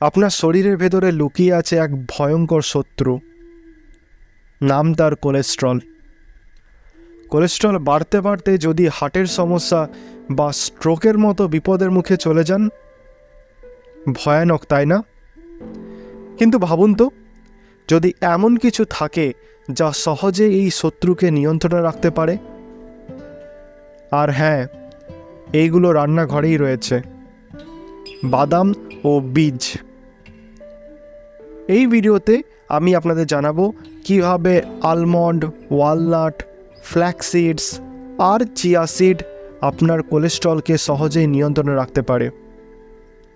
আপনার শরীরের ভেতরে লুকিয়ে আছে এক ভয়ঙ্কর শত্রু। নাম তার কোলেস্ট্রল। কোলেস্ট্রল বাড়তে বাড়তে যদি হার্টের সমস্যা বা স্ট্রোকের মতো বিপদের মুখে চলে যান, ভয়ানক, তাই না? কিন্তু ভাবুন তো, যদি এমন কিছু থাকে যা সহজে এই শত্রুকে নিয়ন্ত্রণে রাখতে পারে? আর হ্যাঁ এইগুলো রান্নাঘরেই রয়েছে। বাদাম ও বীজ। এই ভিডিওতে আমি আপনাদের জানাব কীভাবে আলমন্ড ওয়ালনাট ফ্ল্যাক্সিডস আর চিয়া সিড আপনার কোলেস্ট্রলকে সহজেই নিয়ন্ত্রণে রাখতে পারে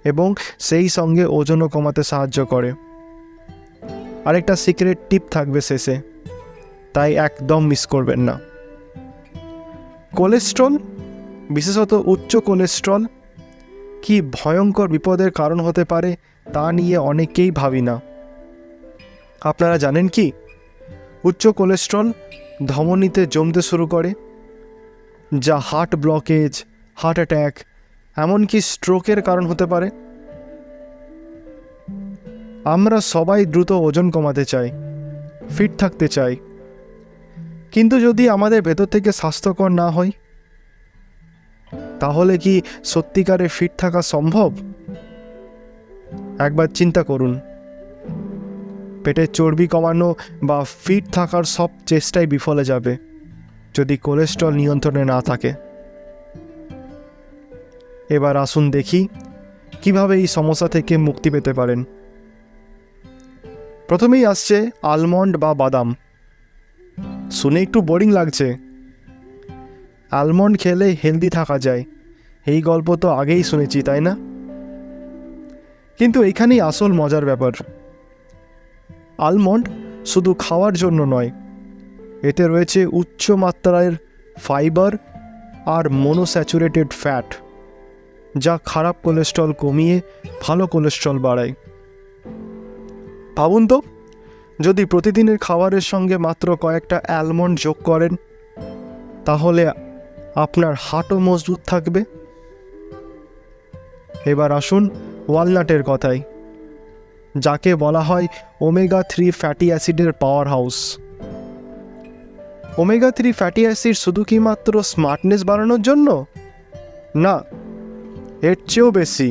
এবং সেই সঙ্গে ওজনও কমাতে সাহায্য করে। আরেকটা সিক্রেট টিপ থাকবে শেষে, তাই একদম মিস করবেন না। কোলেস্ট্রল বিশেষত উচ্চ কোলেস্ট্রল কি ভয়ঙ্কর বিপদের কারণ হতে পারে তা নিয়ে অনেকেই ভাবি না। আপনারা জানেন কি? উচ্চ কোলেস্ট্রল ধমনীতে জমতে শুরু করে, যা হার্ট ব্লকেজ, হার্ট অ্যাট্যাক এমনকি স্ট্রোকের কারণ হতে পারে। আমরা সবাই দ্রুত ওজন কমাতে চাই, ফিট থাকতে চাই। কিন্তু যদি আমাদের ভেতর থেকে স্বাস্থ্যকর না হয়, তাহলে কি সত্যিকারে ফিট থাকা সম্ভব? একবার চিন্তা করুন। পেটের চর্বি কমানো বা ফিট থাকার সব চেষ্টাই বিফলে যাবে, যদি কোলেস্ট্রল নিয়ন্ত্রণে না থাকে। এবার আসুন দেখি কীভাবে এই সমস্যা থেকে মুক্তি পেতে পারেন। প্রথমেই আসছে আলমন্ড বা বাদাম। শুনে একটু বোরিং লাগছে। আলমন্ড খেলে হেলদি থাকা যায়, এই গল্প তো আগেই শুনেছি, তাই না? কিন্তু এখানেই আসল মজার ব্যাপার। আলমন্ড শুধু খাওয়ার জন্য নয়, এতে রয়েছে উচ্চ মাত্রার ফাইবার আর মনোস্যাচুরেটেড ফ্যাট যা খারাপ কোলেস্ট্রল কমিয়ে ভালো কোলেস্ট্রল বাড়ায়। ভাবুন তো, যদি প্রতিদিনের খাবারের সঙ্গে মাত্র কয়েকটা অ্যালমন্ড যোগ করেন, তাহলে আপনার হাটও মজবুত থাকবে। এবার আসুন ওয়ালনাটের কথায়। যাকে বলা হয় ওমেগা থ্রি ফ্যাটি অ্যাসিডের powerhouse. Omega three fatty acid শুধু কি মাত্র স্মার্টনেস বাড়ানোর জন্য? না, এর চেয়েও বেশি।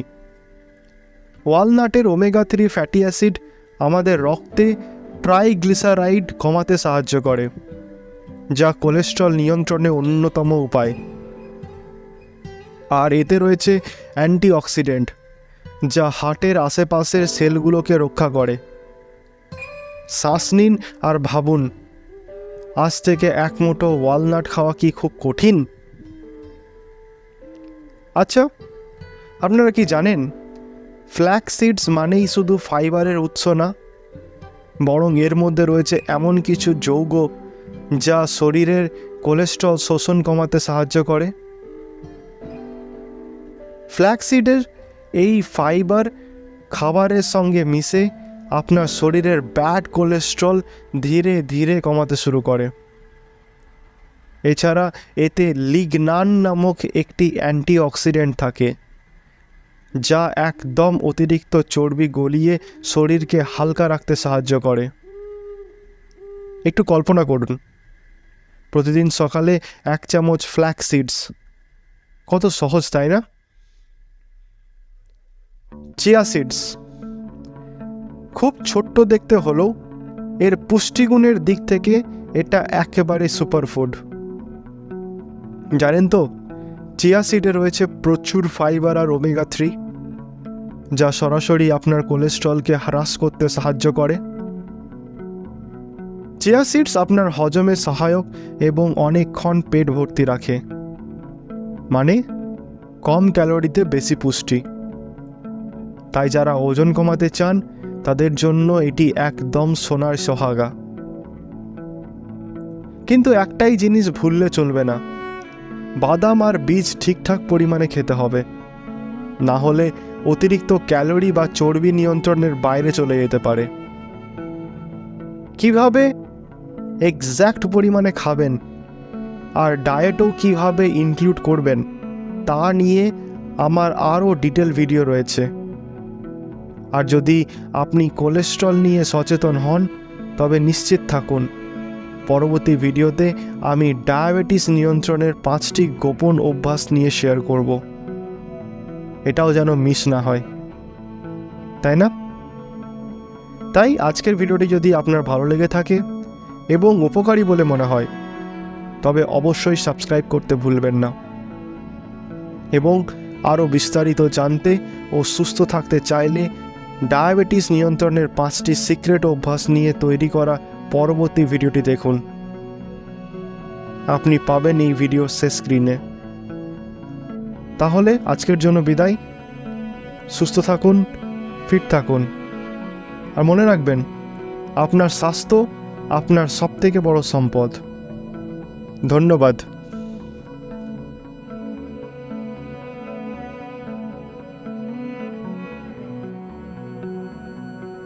ওয়ালনাটের ওমেগা থ্রি ফ্যাটি অ্যাসিড আমাদের রক্তে ট্রাইগ্লিসারাইড কমাতে সাহায্য করে, যা কোলেস্ট্রল নিয়ন্ত্রণে অন্যতম উপায়। আর এতে রয়েছে অ্যান্টিঅক্সিডেন্ট। যা হার্টের আশেপাশের সেলগুলোকে রক্ষা করে। শ্বাস নিন আর ভাবুন, আজ থেকে এক মুঠো ওয়ালনাট খাওয়া কি খুব কঠিন? আচ্ছা আপনারা কি জানেন, ফ্ল্যাক্স সিডস মানেই শুধু ফাইবারের উৎস না, বরং এর মধ্যে রয়েছে এমন কিছু যৌগ যা শরীরের কোলেস্ট্রল শোষণ কমাতে সাহায্য করে? ফ্ল্যাক্সিডের এই ফাইবার খাবারের সঙ্গে মিশে আপনার শরীরের ব্যাড কোলেস্ট্রল ধীরে ধীরে কমাতে শুরু করে। এছাড়া এতে লিগনান নামক একটি অ্যান্টিঅক্সিডেন্ট থাকে, যা একদম অতিরিক্ত চর্বি গলিয়ে শরীরকে হালকা রাখতে সাহায্য করে। একটু কল্পনা করুন, প্রতিদিন সকালে এক চামচ ফ্ল্যাক্স সিডস। কত সহজ, তাই না? Chia seeds. খুব ছোট্ট দেখতে হলেও এর পুষ্টিগুণের দিক থেকে এটা একেবারে সুপারফুড জানেন তো, চিয়া সিডে রয়েছে প্রচুর ফাইবার আর ওমেগা থ্রি, যা সরাসরি আপনার কোলেস্ট্রলকে হ্রাস করতে সাহায্য করে। চিয়া সিডস আপনার হজমে সহায়ক এবং অনেকক্ষণ পেট ভর্তি রাখে। মানে কম ক্যালোরিতে বেশি পুষ্টি। তাই যারা ওজন কমাতে চান, তাদের জন্য এটি একদম সোনার সোহাগা। কিন্তু একটাই জিনিস ভুললে চলবে না। বাদাম আর বীজ ঠিকঠাক পরিমাণে খেতে হবে। না হলে অতিরিক্ত ক্যালোরি বা চর্বি নিয়ন্ত্রণের বাইরে চলে যেতে পারে। কীভাবে? এক্স্যাক্ট পরিমাণে খাবেন। আর ডায়েটও কীভাবে ইনক্লুড করবেন, তা নিয়ে আমার আরও ডিটেল ভিডিও রয়েছে। আর যদি আপনি কোলেস্ট্রল নিয়ে সচেতন হন, তবে নিশ্চিত থাকুন। পরবর্তী ভিডিওতে আমি ডায়াবেটিস নিয়ন্ত্রণের পাঁচটি গোপন অভ্যাস নিয়ে শেয়ার করব। এটাও যেন মিস না হয়। তাই না? তাই আজকের ভিডিওটি যদি আপনার ভালো লেগে থাকে এবং উপকারী বলে মনে হয়, তবে অবশ্যই সাবস্ক্রাইব করতে ভুলবেন না। এবং আরও বিস্তারিত জানতে ও সুস্থ থাকতে চাইলে ডায়াবেটিস নিয়ন্ত্রণের পাঁচটি সিক্রেট অভ্যাস নিয়ে তৈরি করা পরবর্তী ভিডিওটি দেখুন। আপনি পাবেন এই ভিডিও শেষ স্ক্রিনে। তাহলে আজকের জন্য বিদায়। সুস্থ থাকুন, ফিট থাকুন। আর মনে রাখবেন, আপনার স্বাস্থ্য আপনার সবথেকে বড় সম্পদ। ধন্যবাদ।